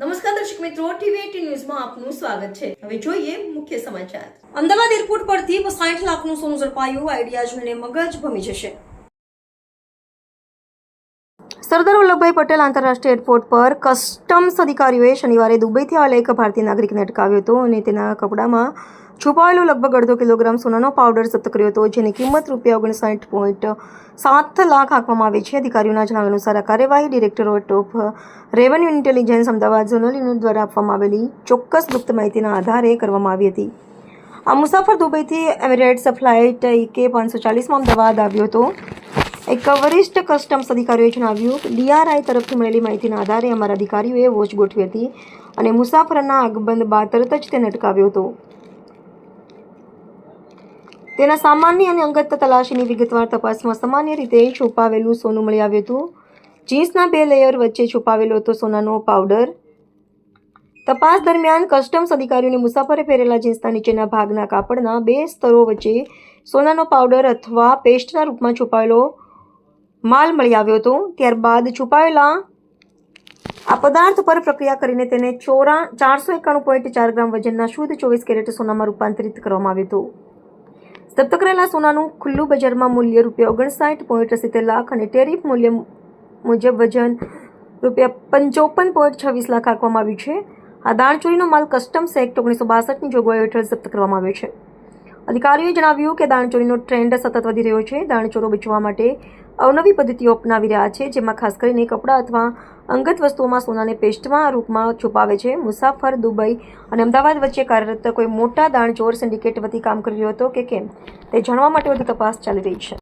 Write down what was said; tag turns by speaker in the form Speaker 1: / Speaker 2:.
Speaker 1: નમસ્કાર દર્શક મિત્રો, ટીવી ન્યૂઝમાં આપનું સ્વાગત છે. હવે જોઈએ મુખ્ય સમાચાર. અમદાવાદ એરપોર્ટ પરથી સાઠ લાખનું સોનું ઝડપાયું, આઈડિયા જોઈને મગજ ભમી જશે. સરદાર વલ્લભભાઈ પટેલ આંતરરાષ્ટ્રીય એરપોર્ટ પર કસ્ટમ્સ અધિકારીઓએ શનિવારે દુબઈથી આવેલા એક ભારતીય નાગરિકને અટકાવ્યો હતો અને તેના કપડામાં છુપાયેલો લગભગ અડધો કિલોગ્રામ સોનાનો પાવડર જપ્ત કર્યો હતો, જેની કિંમત રૂપિયા ઓગણસાઠ પોઈન્ટ સાત લાખ આપવામાં આવી છે. અધિકારીઓના જણાવ્યા અનુસાર આ કાર્યવાહી directorate of revenue intelligence Ahmedabad zonal unit દ્વારા આપવામાં આવેલી ચોક્કસ ગુપ્ત માહિતીના આધારે કરવામાં આવી હતી. આ મુસાફર દુબઈથી એમિરેટ્સ ફ્લાઇટ કે પાંચસો ચાલીસમાં અમદાવાદ આવ્યો હતો. એક વરિષ્ઠ કસ્ટમ્સ અધિકારીઓએ જણાવ્યું ડીઆરઆઈ તરફથી મળેલી માહિતીના આધારે અમારા અધિકારીઓએ વોચ ગોઠવી હતી અને મુસાફરના આગબંધ બાદ તરત જ તેને અટકાવ્યો હતો. તેના સામાન્ય અને અંગત તલાશીની વિગતવાર તપાસમાં સામાન્ય રીતે છુપાવેલું સોનું મળી આવ્યું હતું. જીન્સના બે લેયર વચ્ચે છુપાવેલો હતો સોનાનો પાવડર. તપાસ દરમિયાન કસ્ટમ્સ અધિકારીઓને મુસાફરે પહેરેલા જીન્સના નીચેના ભાગના કાપડના બે સ્તરો વચ્ચે સોનાનો પાવડર અથવા પેસ્ટના રૂપમાં છુપાયેલો માલ મળી આવ્યો હતો. ત્યારબાદ છુપાયેલા આ પદાર્થ પર પ્રક્રિયા કરીને તેને ચોરા ચારસો એકાણું પોઈન્ટ ચાર ગ્રામ વજનના શુદ્ધ ચોવીસ કેરેટ સોનામાં રૂપાંતરિત કરવામાં આવ્યું હતું. જપ્ત કરેલા સોનાનું ખુલ્લું બજારમાં મૂલ્ય રૂપિયા ઓગણસાઠ પોઈન્ટ સિત્તેર લાખ અને ટેરિફ મૂલ્ય મુજબ વજન રૂપિયા પંચોપન પોઈન્ટ છવ્વીસ લાખ આંકવામાં આવ્યું છે. આ દાણચોરીનો માલ કસ્ટમ્સ એક્ટ ઓગણીસો બાસઠની જોગવાઈઓ હેઠળ જપ્ત કરવામાં આવ્યો છે. અધિકારીઓએ જણાવ્યું કે દાણચોરીનો ટ્રેન્ડ સતત વધી રહ્યો છે. દાણચોરો બચવા માટે અવનવી પદ્ધતિઓ અપનાવી રહ્યા છે, જેમાં ખાસ કરીને કપડાં અથવા અંગત વસ્તુઓમાં સોનાને પેસ્ટમાં રૂપમાં છુપાવે છે. મુસાફર દુબઈ અને અમદાવાદ વચ્ચે કાર્યરત કોઈ મોટા દાણચોર સિન્ડિકેટ વતી કામ કરી રહ્યો હતો કે કેમ? તે જાણવા માટે વધુ તપાસ ચાલી રહી છે.